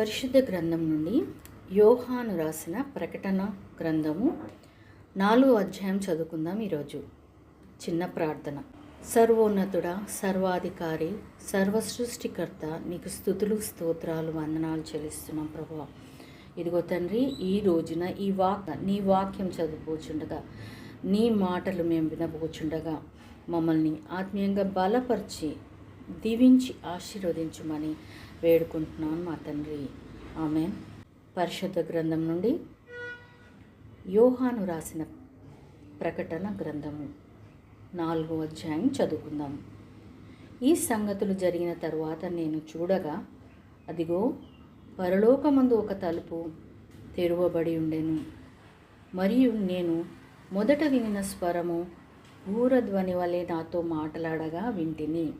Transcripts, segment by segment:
పరిశుద్ధ గ్రంథం నుండి యోహాను రాసిన ప్రకటన గ్రంథము నాలుగు అధ్యాయం చదువుకుందాం ఈరోజు. చిన్న ప్రార్థన. సర్వోన్నతుడ సర్వాధికారి సర్వసృష్టికర్త నీకు స్థుతులు స్తోత్రాలు వందనాలు చెల్లిస్తున్నాం ప్రభా ఇదిగో తండ్రి ఈ రోజున ఈ వాక్ నీ వాక్యం చదువుకోచుండగా నీ మాటలు మేము వినబోచుండగా మమ్మల్ని ఆత్మీయంగా బలపరిచి దీవించి ఆశీర్వదించమని వేడుకుంటున్నాను మా తండ్రి. ఆమె పరిషత్ గ్రంథం నుండి యోహాను రాసిన ప్రకటన గ్రంథము నాలుగో అధ్యాయం చదువుకుందాం. ఈ సంగతులు జరిగిన తరువాత నేను చూడగా అదిగో పరలోకమందు ఒక తలుపు తెరువబడి ఉండెను. మరియు నేను మొదట వినిన స్వరము ఊరధ్వని వలె నాతో మాట్లాడగా వింటిని.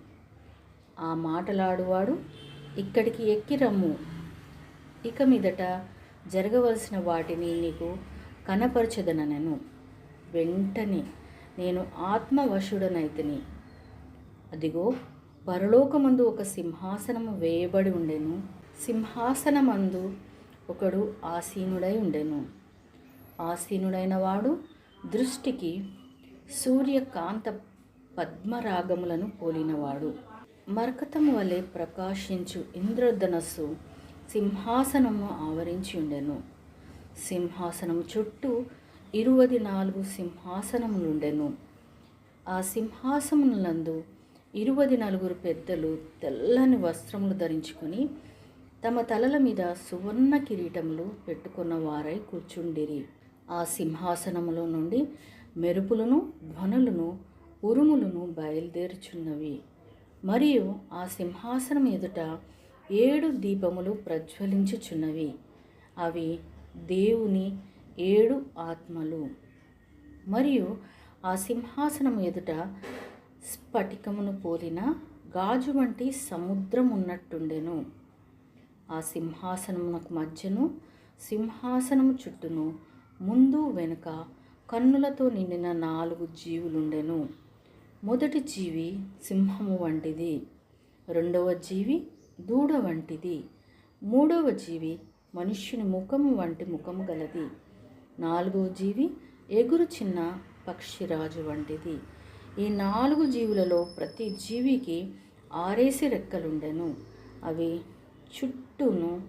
ఆ మాటలాడువాడు ఇక్కడికి ఎక్కి రమ్ము. ఇక మీదట జరగవలసిన వాటిని నీకు కనపరచదనను. వెంటనే నేను ఆత్మవశుడనైతిని. అదిగో పరలోకమందు ఒక సింహాసనము వేయబడి ఉండెను. సింహాసనమందు ఒకడు ఆసీనుడై ఉండెను. ఆసీనుడైన వాడు దృష్టికి సూర్యకాంత పద్మరాగములను పోలినవాడు. మరకతము వలె ప్రకాశించు ఇంద్రధనస్సు సింహాసనము ఆవరించి ఉండెను. సింహాసనము చుట్టూ ఇరువది నాలుగు సింహాసనములుండెను. ఆ సింహాసనములందు ఇరువది నలుగురు పెద్దలు తెల్లని వస్త్రములు ధరించుకొని తమ తలల మీద సువర్ణ కిరీటములు పెట్టుకున్న వారై కూర్చుండిరి. ఆ సింహాసనములో నుండి మెరుపులను ధ్వనులను ఉరుములను బయలుదేరుచున్నవి. మరియు ఆ సింహాసనం ఎదుట ఏడు దీపములు ప్రజ్వలించుచున్నవి. అవి దేవుని ఏడు ఆత్మలు. మరియు ఆ సింహాసనం ఎదుట స్ఫటికమును పోలిన గాజు వంటి సముద్రం ఉన్నట్టుండెను ఆ సింహాసనమునకు మధ్యను సింహాసనము చుట్టూను ముందు వెనుక కన్నులతో నిండిన నాలుగు జీవులుండెను. మొదటి జీవి సింహము వంటిది. రెండవ జీవి దూడ వంటిది. మూడవ జీవి మనుష్యుని ముఖము వంటి ముఖము గలది. నాలుగవ జీవి ఎగురు చిన్న పక్షిరాజు వంటిది. ఈ నాలుగు జీవులలో ప్రతి జీవికి ఆరేసి రెక్కలుండెను. అవి చుట్టూను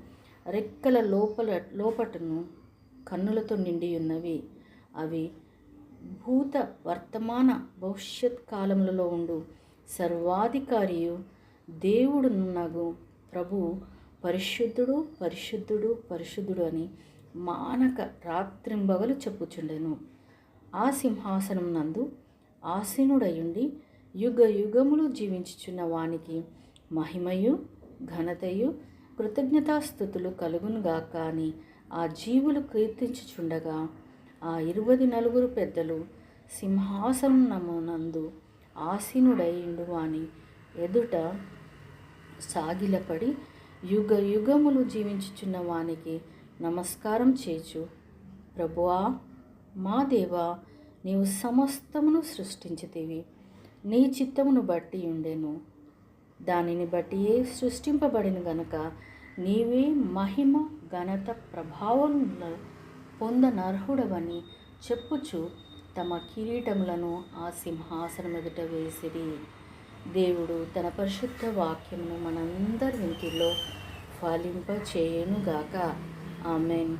రెక్కల లోపల లోపటను కన్నులతో నిండి ఉన్నవి. అవి భూత వర్తమాన భవిష్యత్ కాలములలో ఉండు. సర్వాధికారియు దేవుడున్నగు ప్రభు పరిశుద్ధుడు పరిశుద్ధుడు పరిశుద్ధుడు అని మానక రాత్రింబగలు చెప్పుచుండెను. ఆ సింహాసనం నందు ఆసీనుడయుండి యుగ యుగములు జీవించుచున్న వానికి మహిమయు ఘనతయు కృతజ్ఞతాస్థుతులు కలుగునుగాక అని ఆ జీవులు కీర్తించుచుండగా ఆ ఇరువది నలుగురు పెద్దలు సింహాసనమునందు ఆసీనుడైండు వాని ఎదుట సాగిలపడి యుగ యుగములు జీవించుచున్న వానికి నమస్కారం చేచు. ప్రభువా మా దేవా నీవు సమస్తమును సృష్టించితివి. నీ చిత్తమును బట్టి ఉండెను. దానిని బట్టియే సృష్టింపబడిన గనుక నీవే మహిమ ఘనత ప్రభావం పొందనర్హుడవని చెప్పుచు తమ కిరీటములను ఆ సింహాసనం ఎదుట వేసిరి. దేవుడు తన పరిశుద్ధ వాక్యమును మనందరి ఇంటిలో ఫలింప చేయనుగాక ఆమెన్.